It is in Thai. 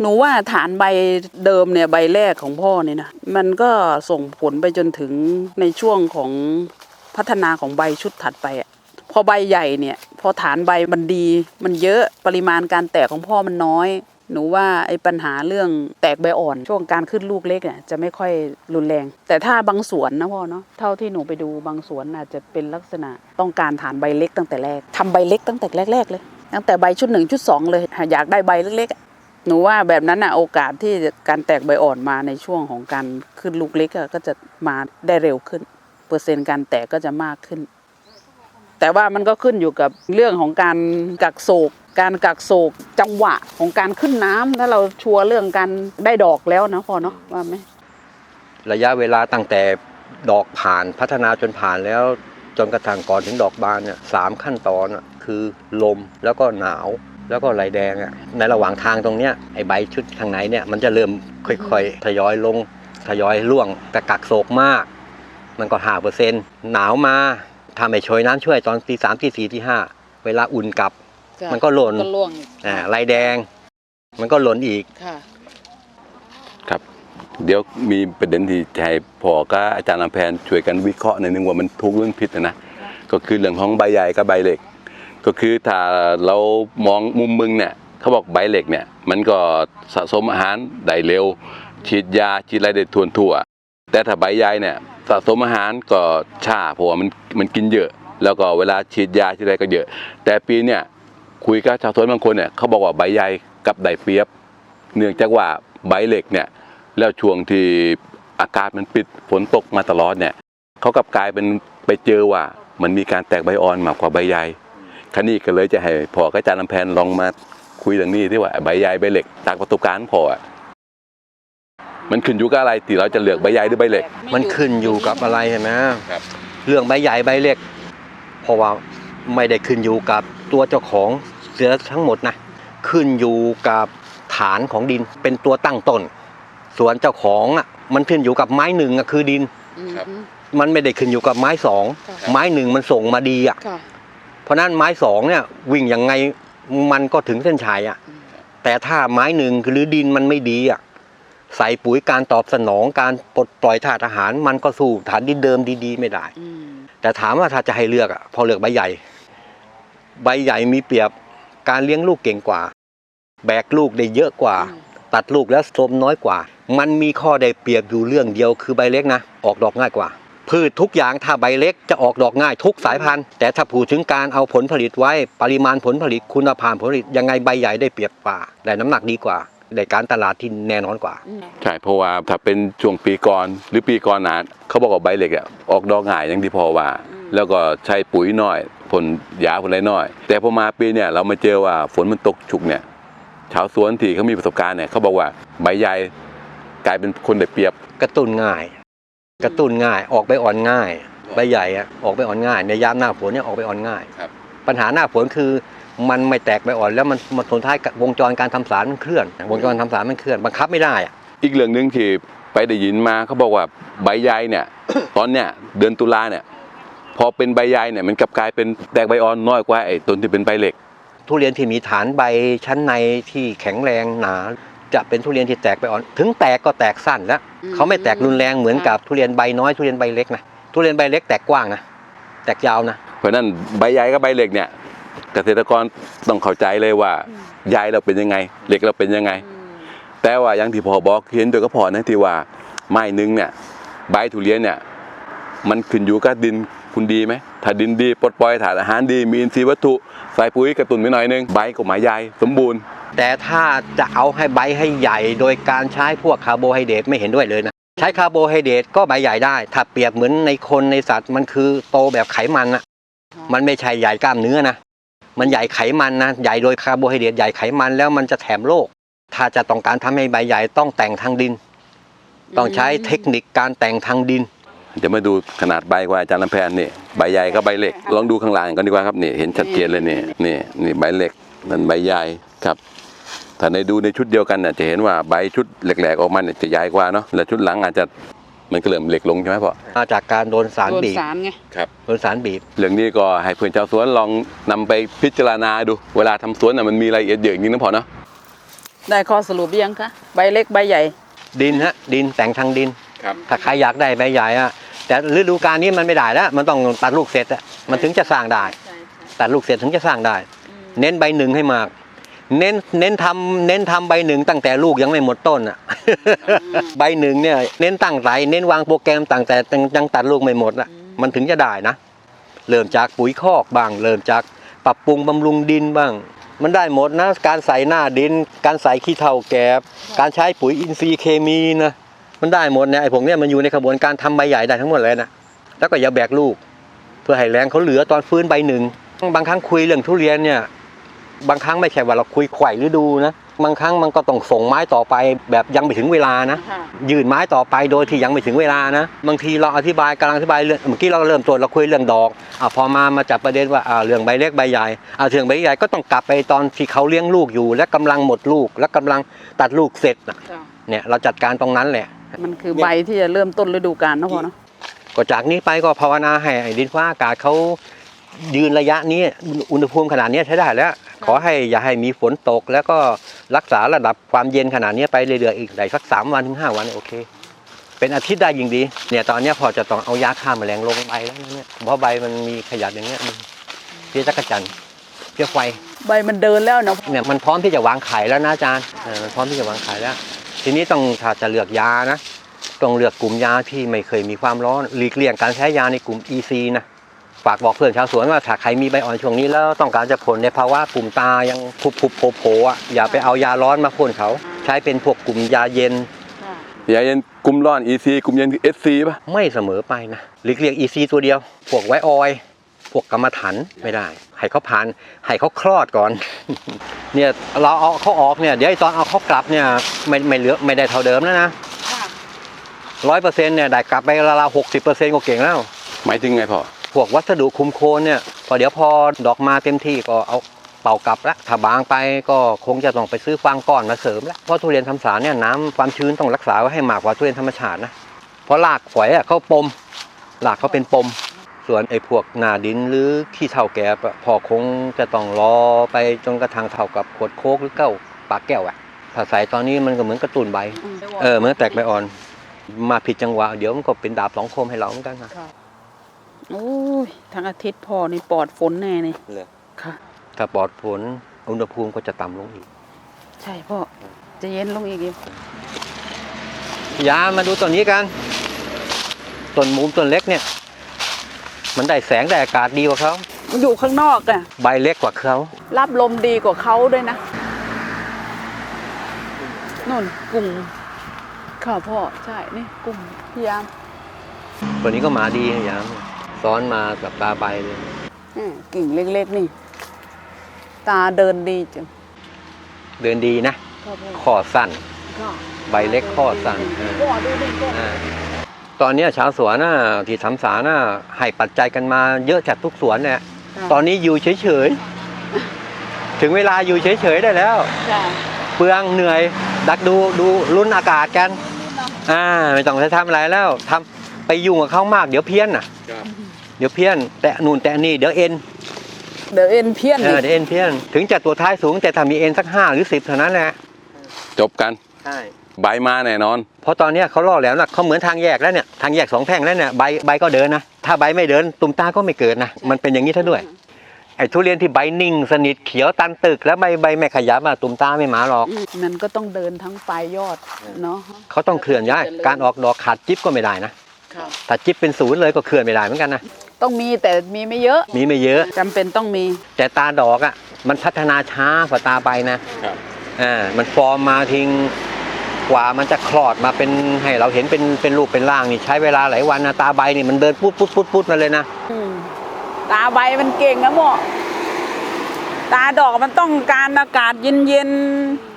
หนูว่าฐานใบเดิมเนี่ยใบแรกของพ่อเนี่ยนะมันก็ส่งผลไปจนถึงในช่วงของพัฒนาของใบชุดถัดไปอะพอใบใหญ่เนี่ย พอฐานใบมันดี มันเยอะปริมาณการแตกของพ่อมันน้อย หนูว่าไอ้ปัญหาเรื่องแตกใบอ่อน ช่วงการขึ้นลูกเล็กเนี่ยจะไม่ค่อยรุนแรง แต่ถ้าบางสวนนะพ่อเนาะเท่าที่หนูไปดูบางสวนอาจจะเป็นลักษณะต้องการฐานใบเล็กตั้งแต่แรกทำใบเล็กตั้งแต่แรก ๆ เลยตั้งแต่ใบชุดหนึ่งชุดสองเลยอยากได้ใบเล็กๆ หนูว่าแบบนั้นนะโอกาสที่การแตกใบอ่อนมาในช่วงของการขึ้นลูกเล็กอะก็จะมาได้เร็วขึ้น เปอร์เซ็นต์การแตกก็จะมากขึ้น แต่ว่ามันก็ขึ้นอยู่กับเรื่องของการกักโศก การกักโศกจังหวะของการขึ้นน้ำถ้าเราชัวร์เรื่องการได้ดอกแล้วนะพอเนาะว่าไหมระยะเวลาตั้งแต่ดอกผ่านพัฒนาจนผ่านแล้วจนกระทั่งก่อนถึงดอกบานเนี่ยสามขั้นตอนอะคือลมแล้วก็หนาว แล้วก็ไหลแดงอะในระหว่างทางตรงเนี้ยไอใบชุดข้างในเนี่ยมันจะเริ่มค่อยๆทยอยลงทยอยร่วงแต่กักโศกมาก มันก็ห้าเปอร์เซ็นต์หนาวมาทำให้โชยน้ำช่วยตอนตีสามตีสี่ตีห้าเวลาอุ่นกลับ มันก็หล่นก็ล่วงอีกอ่าไหลแดง มันก็หล่นอีกค่ะครับ เดี๋ยวมีประเด็นที่จะให้พอก็อาจารย์ลำแพนช่วยกันวิเคราะห์หน่อยนึงว่ามันถูกเรื่องผิดนะนะก็คือเรื่องของใบใหญ่กับใบเหล็ก ก็คือถ้าเรามองมุมมึงเนี่ยเขาบอกใบเหล็กเนี่ย มันก็สะสมอาหารได้เร็ว ฉีดยาฉีดอะไรได้ทวนทั่ว แต่ถ้าใบใหญ่เนี่ยสะสมอาหารก็ช้าเพราะว่ามันมันกินเยอะ แล้วก็เวลาฉีดยาฉีดอะไรก็เยอะ แต่ปีเนี่ยคุยกับชาวสวนบางคนเนี่ยเขาบอกว่าใบใหญ่กับใบเปียบ เนื่องจากว่าใบเหล็กเนี่ยแล้วช่วงที่อากาศมันปิดฝนตกมาตลอดเนี่ยเขากลับกลายเป็นไปเจอว่ามันมีการแตกใบอ่อนมากกว่าใบใหญ่ คันนี้ก็เลยจะให้พ่อกับอาจารย์ลำแพนลองมาคุยเรื่องนี้ที่ว่าใบใหญ่ใบเหล็กจากประสบการณ์ของพ่ออะมันขึ้นอยู่กับอะไรที่เราจะเลือกใบใหญ่หรือใบเหล็ก มันขึ้นอยู่กับอะไรใช่ไหมครับ เรื่องใบใหญ่ใบเล็ก เพราะว่าไม่ได้ขึ้นอยู่กับตัวเจ้าของเสือทั้งหมดนะ ขึ้นอยู่กับฐานของดินเป็นตัวตั้งต้น ส่วนเจ้าของอะมันขึ้นอยู่กับไม้หนึ่งอะคือดิน ครับ มันไม่ได้ขึ้นอยู่กับไม้สอง ค่ะ ไม้หนึ่งมันส่งมาดีอะ ค่ะ เพราะฉะนั้นไม้สองเนี่ยวิ่งยังไงมันก็ถึงเส้นชัยอะอืมแต่ถ้าไม้หนึ่งหรือดินมันไม่ดีอะใส่ปุ๋ยการตอบสนองการปลดปล่อยธาตุอาหาร มันก็สู้ฐานดินเดิมดีๆ ไม่ได้อืมแต่ถามว่าถ้าจะให้เลือกอะพอเลือกใบใหญ่ ใบใหญ่มีเปรียบการเลี้ยงลูกเก่งกว่า แบกลูกได้เยอะกว่า ตัดลูกแล้วสมน้อยกว่า มันมีข้อได้เปรียบอยู่เรื่องเดียวคือใบเล็กนะ ออกดอกง่ายกว่า พืชทุกอย่างถ้าใบเล็กจะออกดอกง่ายทุกสายพันธุ์ แต่ถ้าพูดถึงการเอาผลผลิตไว้ปริมาณผลผลิตคุณภาพผลผลิตยังไงใบใหญ่ได้เปรียบกว่าได้น้ำหนักดีกว่าได้การตลาดที่แน่นอนกว่าอืมใช่เพราะว่าถ้าเป็นช่วงปีก่อนหรือปีก่อนหนานเขาบอกว่าใบเหล็กอะออกดอกง่ายอย่างที่พอว่า แล้วก็ใช้ปุ๋ยน้อยผลยาผลอะไรน้อย แต่พอมาปีเนี่ยเรามาเจอว่าฝนมันตกชุกเนี่ยชาวสวนที่เขามีประสบการณ์เนี่ยเขาบอกว่าใบใหญ่กลายเป็นคนได้เปรียบกระตุ้นง่าย กระตุ้นง่ายออกไปอ่อนง่าย ใบใหญ่อะออกไปอ่อนง่าย ในยามหน้าฝนเนี่ยออกไปอ่อนง่าย ครับ ปัญหาหน้าฝนคือมันไม่แตกใบอ่อนแล้วมันมันสุดท้ายกับวงจรการทำสารมันเคลื่อน วงจรทำสารมันเคลื่อนบังคับไม่ได้อะอีกเรื่องหนึ่งที่ไปได้ยินมาเขาบอกว่าใบใหญ่เนี่ย ตอนเนี้ยเดือนตุลาเนี่ย พอเป็นใบใหญ่เนี่ยมันกลับกลายเป็นแตกใบอ่อนน้อยกว่าไอ้ต้นที่เป็นใบเหล็ก ทุเรียนที่มีฐานใบชั้นในที่แข็งแรงหนา จะเป็นทุเรียนที่แตกใบอ่อน ถึงแตกก็แตกสั้นแล้วอืมเขาไม่แตกรุนแรงเหมือนกับทุเรียนใบน้อยทุเรียนใบเล็กนะทุเรียนใบเล็กแตกกว้างนะแตกยาวนะเพราะฉะนั้นใบใหญ่กับใบเหล็กเนี่ย เกษตรกรต้องเข้าใจเลยว่าใหญ่เราเป็นยังไงเหล็กเราเป็นยังไง แต่ว่าอย่างที่พอบอกเห็นตัวก็พอนะที่ว่าไม้หนึงเนี่ยใบทุเรียนเนี่ยมันขึ้นอยู่กับดินคุณดีไหมถ้าดินดีปลดปล่อยถ่านอาหารดีมีอินทรีย์วัตถุใส่ปุ๋ยกระตุ้นไปหน่อยนึงใบก็หมายใหญ่สมบูรณ์ แต่ถ้าจะเอาให้ใบให้ใหญ่โดยการใช้พวกคาร์โบไฮเดรตไม่เห็นด้วยเลยนะ ใช้คาร์โบไฮเดรตก็ใบใหญ่ได้ ถ้าเปรียบเหมือนในคนในสัตว์มันคือโตแบบไขมันนะมันไม่ใช่ใหญ่กล้ามเนื้อนะ มันใหญ่ไขมันนะ ใหญ่โดยคาร์โบไฮเดรตใหญ่ไขมันแล้วมันจะแถมโรค ถ้าจะต้องการทำให้ใบใหญ่ต้องแต่งทางดิน ต้องใช้เทคนิคการแต่งทางดินจะมาดูขนาดใบกว่าอาจารย์ลำแพนนี่ใบใหญ่กับใบเล็ก ลองดูข้างล่างกันดีกว่าครับนี่เห็นชัดเจนเลยนี่นี่นี่ใบเล็กนั่นใบใหญ่ครับ ถ้าในดูในชุดเดียวกันน่ะจะเห็นว่าใบชุดแหลกๆออกมาเนี่ยจะใหญ่กว่าเนาะแล้วชุดหลังอาจจะมันก็เริ่มเล็กลงใช่ไหมพ่อมาจากการโดนสารโดนบีบสารไง ครับ โดนสารบีบ เรื่องนี้ก็ให้เพื่อนชาวสวนลองนำไปพิจารณาดู เวลาทำสวนน่ะมันมีรายละเอียดเยอะจริงๆนะพ่อเนาะได้ข้อสรุปยังคะใบเล็กใบใหญ่ ดินฮะดินแต่งทางดิน ครับถ้าใครอยากได้ใบใหญ่อะแต่ฤดูกาลนี้มันไม่ได้แล้วมันต้องตัดลูกเสร็จอะมันถึงจะสร้างได้ตัดลูกเสร็จถึงจะสร้างได้ เน้นใบหนึ่งให้มาก เน้นเน้นทำเน้นทำใบหนึ่งตั้งแต่ลูกยังไม่หมดต้นอะ ใบหนึ่งเนี่ยเน้นตั้งใจเน้นวางโปรแกรมตั้งแต่ยังยังตัดลูกไม่หมดอะ มันถึงจะได้นะเริ่มจากปุ๋ยคอกบ้าง เริ่มจากปรับปรุงบำรุงดินบ้าง มันได้หมดนะ การใส่หน้าดิน การใส่ขี้เถ้าแกบการใช้ปุ๋ยอินทรีย์เคมีนะมันได้หมดเนี่ยไอ้พวกเนี้ยมันอยู่ในกระบวนการทำใบใหญ่ได้ทั้งหมดเลยนะแล้วก็อย่าแบกลูก เพื่อให้แรงเขาเหลือตอนฟื้นใบหนึ่งบางครั้งคุยเรื่องทุเรียนเนี่ย บางครั้งไม่ใช่ว่าเราคุยไขว่ฤดูนะบางครั้งมันก็ต้องส่งไม้ต่อไปแบบยังไม่ถึงเวลานะ ยื่นไม้ต่อไปโดยที่ยังไม่ถึงเวลานะ บางทีเราอธิบายกำลังอธิบายเรื่องเมื่อกี้เราเริ่มต้นเราคุยเรื่องดอกอะพอมามาจับประเด็นว่าอ่าเรื่องใบเล็กใบใหญ่อ่าเรื่องใบใหญ่ก็ต้องกลับไปตอนที่เขาเลี้ยงลูกอยู่ และกำลังหมดลูก และกำลังตัดลูกเสร็จน่ะเนี่ยเราจัดการตรงนั้นแหละ มันคือใบที่จะเริ่มต้นฤดูกาลนะพ่อเนาะก็จากนี้ไปก็ภาวนาให้ไอ้ดินฟ้าอากาศเขา ยืนระยะนี้อุณหภูมิขนาดนี้ใช้ได้แล้ว ขอให้อย่าให้มีฝนตก แล้วก็รักษาระดับความเย็นขนาดนี้ไปเรื่อยๆอีกได้สักสามวันถึงห้าวันโอเค เป็นอาทิตย์ได้ยิ่งดี เนี่ยตอนเนี้ยพอจะต้องเอายาฆ่าแมลงลงใบแล้วนะเนี่ยเพราะใบมันมีขยะอย่างเงี้ยอืมเพี้ยจักรจันทร์เพี้ยไฟใบมันเดินแล้วเนาะเนี่ยมันพร้อมที่จะวางไข่แล้วนะอาจารย์เออมันพร้อมที่จะวางไข่แล้ว ทีนี้ต้องถ้าจะเลือกยานะต้องเลือกกลุ่มยาที่ไม่เคยมีความร้อนหลีกเลี่ยงการใช้ยาในกลุ่ม EC นะ ฝากบอกเพื่อนชาวสวนว่าถ้าใครมีใบอ่อนช่วงนี้แล้วต้องการจะผลในภาวะกลุ่มตายังผุบผุบโผล่โผล่อะอย่าไปเอายาร้อนมาพ่นเขา ใช้เป็นพวกกลุ่มยาเย็นยาเย็นกลุ่มร้อน EC กลุ่มเย็น SC ป่ะไม่เสมอไปนะหลีกเลี่ยง EC ตัวเดียว พวกไวออยล์พวกกรรมฐานไม่ได้ ให้เขาผ่าน ให้เขาคลอดก่อน เนี่ยเราเอาเขาออกเนี่ย เดี๋ยวไอ้ตอนเอาเขากลับเนี่ยไม่ไม่เหลือไม่ได้เท่าเดิมแล้วนะร้อยเปอร์เซ็นต์เนี่ยได้กลับไปราวๆหกสิบเปอร์เซ็นต์ก็เก่งแล้วหมายถึงไงพ่อ พวกวัสดุคุมโคนเนี่ยพอเดี๋ยวพอดอกมาเต็มที่ก็เอาเป่ากลับล้วถ้าบางไปก็คงจะต้องไปซื้อฟางก้อนมาเสริมล้วเพราะทุเรียนทำสารเนี่ยน้ำความชื้นต้องรักษาไว้ให้มากกว่าทุเรียนธรรมชาตินะเพราะรากฝอยอะเขาปมรากเขาเป็นปม ส่วนไอ้พวกหนาดินหรือขี้เท่าแกบอะพอคงจะต้องรอไปจนกระทั่งเท่ากับขวดโคกหรือเก้าปากแก้วอะถ้าใส่ตอนนี้มันก็เหมือนกระตุนใบเออเหมือนแตกใบอ่อน มาผิดจังหวะ เดี๋ยวมันก็เป็นดาบสองคมให้เราเหมือนกันนะ โอ้ยทั้งอาทิตย์พ่อนี่ปลอดฝนแน่นี่เลยค่ะ ถ้าปลอดฝนอุณหภูมิก็จะต่ำลงอีก ใช่พ่อ จะเย็นลงอีกอีกยามาดูต้นนี้กันต้นมุมต้นเล็กเนี่ย มันได้แสงได้อากาศดีกว่าเขามันอยู่ข้างนอกอะใบเล็กกว่าเขารับลมดีกว่าเขาด้วยนะนู่นกลุ่มค่ะพ่อใช่นี่กลุ่มพยายามตัวนี้ก็มาดีนะยาม ซ้อนมากับตาใบเลยแหม่กิ่งเล็กๆนี่ ตาเดินดีจังเดินดีนะค่ะพ่อข้อสั้นค่ะใบเล็กข้อสั้นเออพ่อดูดิพ่ออ่าตอนเนี้ยชาวสวนน่ะที่ทำสารน่ะให้ปัจจัยกันมาเยอะจากทุกสวนเนี่ยตอนนี้อยู่เฉยๆ ถึงเวลาอยู่เฉยๆได้แล้ว จ้ะเปลืองเหนื่อย ดักดูดูรุ่นอากาศกัน อ่า ไม่ต้องไปทำอะไรแล้วทำ ไปยุ่งกับเขามากเดี๋ยวเพี้ยนน่ะเดี๋ยวเพี้ยน แตะนู่นแตะนี่เดี๋ยวเอ็นเดี๋ยวเอ็นเพี้ยนเออีอกเดี๋ยวเอ็นเพี้ยน ถึงจะตัวท้ายสูงแต่ถ้ามีเอ็นสักห้าหรือสิบเท่านั้นแหละจบกันใช่ใบมาแน่นอน เพราะตอนเนี้ยเขาล่อแล้วนะเขาเหมือนทางแยกแล้วเนี่ยทางแยกสองแพร่งแล้วเนี่ยใบใบก็เดินนะถ้าใบไม่เดินตุ่มตาก็ไม่เกิดนะมันเป็นอย่างนี้ท่าด้วยไอ้ทุเรียนที่ใบนิ่ง สนิทเขียวตันตึกแล้วใบใบไม่ขยับอะตุ่มตาไม่หมาหรอก อืมมันก็ต้องเดินทั้งปลายยอดเนาะเขาต้องเคลื่อนย้าย การออกดอกขาดจิ๊บก็ไม่ได้นะค่ะ ถ้าจิ๊บเป็นศูนย์เลยก็เคลื่อนไม่ได้เหมือนกันนะต้องมีแต่มีไม่เยอะ มีไม่เยอะจำเป็นต้องมี แต่ตาดอกอะมันพัฒนาช้ากว่าตาใบนะครับอ่ามันฟอร์มมาทิ้งกว่ามันจะคลอดมาเป็นให้เราเห็นเป็นเป็นรูปเป็นร่างนี่ใช้เวลาหลายวันนะตาใบนี่มันเดินปุ๊ดปุ๊ดปุ๊ดปุ๊ดมาเลยนะอืมตาใบมันเก่งนะหมอตาดอกมันต้องการอากาศเย็นๆ